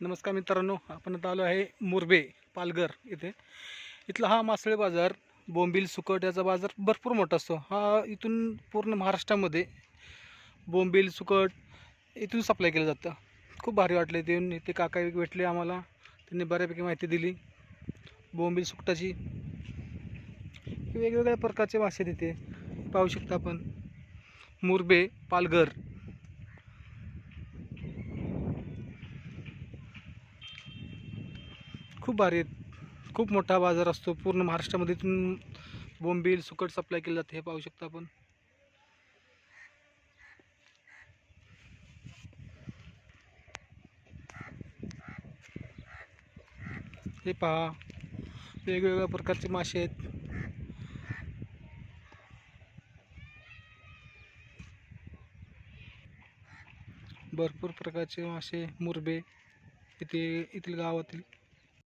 नमस्कार मित्रांनो आपण आता आलो आहे मुरबे पालघर इथे. इथला हा मासळे बाजार बोंबील सुकट याचा बाजार भरपूर मोठा असतो. हा इथून पूर्ण महाराष्ट्रामध्ये बोंबील सुकट इथून सप्लाय केलं जातं. खूप भारी वाटलं ते येऊन. इथे काका भेटले आम्हाला. त्यांनी बऱ्यापैकी माहिती दिली. बोंबील सुकटाची वेगवेगळ्या प्रकारचे मासे तिथे पाहू शकता आपण. मुरबे पालघर. खूप भारी आहेत. खूप मोठा बाजार असतो. पूर्ण महाराष्ट्रामध्ये इथून बोंबील सुकट सप्लाय केलं जातं हे पाहू शकता आपण. हे पहा. वेगवेगळ्या प्रकारचे मासे आहेत. भरपूर प्रकारचे मासे मुरबे इथे येथील गावातील